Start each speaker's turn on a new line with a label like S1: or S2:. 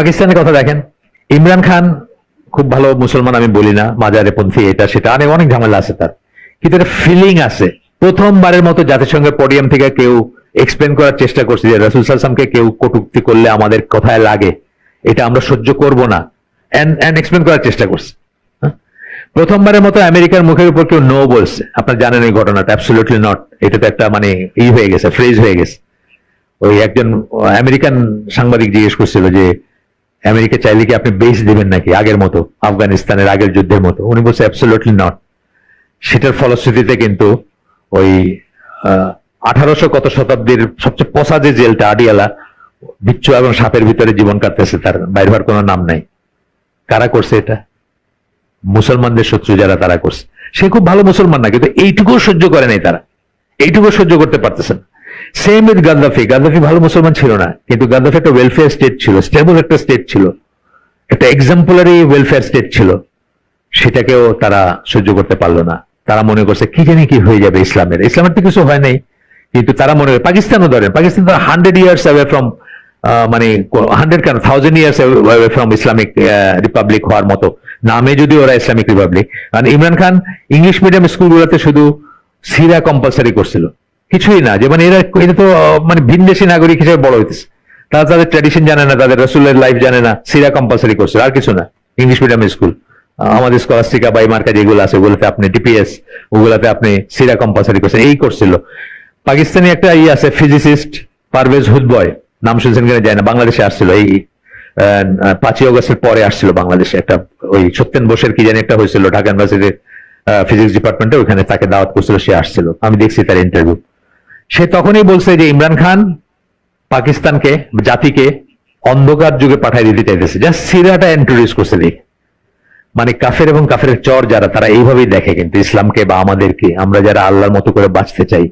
S1: পাকিস্তানের কথা দেখেন। ইমরান খান খুব ভালো মুসলমান, আমি বলি না, মাজারে পন্থী এটা, সেটা অনেক অনেক ঝামেলা আছে তার। কিন্তু একটা ফিলিং আছে। প্রথমবারের মতো জাতিসংঘের পডিয়াম থেকে কেউ এক্সপ্লেন করার চেষ্টা করছে যে রসুল সালসামকে কেউ কটুক্তি করলে আমাদের কথায় লাগে। এটা আমরা সহ্য করব না। এন্ড এক্সপ্লেন করার চেষ্টা করছে। হ্যাঁ? প্রথমবারের মতো আমেরিকার মুখের উপর কেউ নো বলছে। আপনার জানেন এই ঘটনাটা অ্যাবসলিউটলি নট এটা তো একটা মানে ই হয়ে গেছে ফ্রেজ হয়ে গেছে। ওই একজন আমেরিকান সাংবাদিক জিজ্ঞেস করছিল যে আমেরিকা চাইলে কি আপনি বেস দেবেন নাকি? আগের মতো, আফগানিস্তানের আগের যুদ্ধের মতো। উনি বলছে অ্যাবসলিউটলি নট সেটার ফলশ্রুতিতে কিন্তু ওই আঠারোশো কত শতাব্দীর সবচেয়ে পচা যে জেলটা আডিয়ালা বিচ্ছু এবং সাপের ভিতরে জীবন কাটতেছে, তার বাইরে হওয়ার কোনো নাম নাই। কারা করছে এটা? মুসলমানদের শত্রু যারা, তারা করছে। সে খুব ভালো মুসলমান না, কিন্তু এইটুকু সহ্য করে নাই তারা। এইটুকু সহ্য করতে পারতেছেন সেম উইথ গাদ্দাফি গাদ্দাফি ভালো মুসলমান ছিল না, কিন্তু গাদ্দাফি একটা ওয়েলফেয়ার স্টেট ছিল স্টেবল একটা স্টেট ছিল, একটা এক্সাম্পলারি ওয়েলফেয়ার স্টেট ছিল। সেটাকেও তারা সহ্য করতে পারল না। তারা মনে করছে, কি জানি কি হয়ে যাবে ইসলামের। ইসলামের তো কিছু হয় নাই, কিন্তু তারা মনে করে, পাকিস্তানও ধরেন পাকিস্তান তো হান্ড্রেড ইয়ার্স অ্যাওয়ে ফ্রম মানে হান্ড্রেড কেন thousand years away from Islamic republic হওয়ার মতো। নামে যদি ওরা ইসলামিক রিপাবলিক কারণ ইমরান খান ইংলিশ মিডিয়াম স্কুলগুলোতে শুধু সিরা কম্পালসারি করছিল কিছুই না, যে মানে এরা এটা তো মানে ভিনদেশী নাগরিক হিসেবে বড় হইতেছে। তারা তাদের ট্র্যাডিশন জানে না, তাদের রসুলের লাইফ জানে না, সিরা কম্পালসারি করছে আর কিছু না। ইংলিশ মিডিয়াম স্কুল আমাদের স্কলাস্টিকা বা মার্কা যেগুলো আছে, ওগুলোতে আপনি ডিপিএস ওগুলাতে আপনি সিরা কম্পালসারি করছেন এই করছিল পাকিস্তানি একটা ই আছে ফিজিসিস্ট পারভেজ হুদবয় নাম শুনছেন কিনা যায় না, বাংলাদেশে আসছিল, এই পাঁচই অগস্টের পরে আসছিল বাংলাদেশে একটা, ওই সত্যেন বোসের কি জানি একটা হয়েছিল, ঢাকা ইউনিভার্সিটির ফিজিক্স ডিপার্টমেন্টে ওখানে তাকে দাওয়াত করছিল, সে আসছিল। আমি দেখছি তার ইন্টারভিউ সে তখনই বলছে যে ইমরান খান পাকিস্তানকে, জাতিকে অন্ধকার যুগে পাঠাই দিতে চাইতেছে। জাস্ট সিরাটা ইন্ট্রোডিউস করছে দিক মানে কাফের এবং কাফের চর যারা, তারা এইভাবেই দেখে কিন্তু ইসলামকে বা আমাদেরকে, আমরা যারা আল্লাহর মতো করে বাঁচতে চাই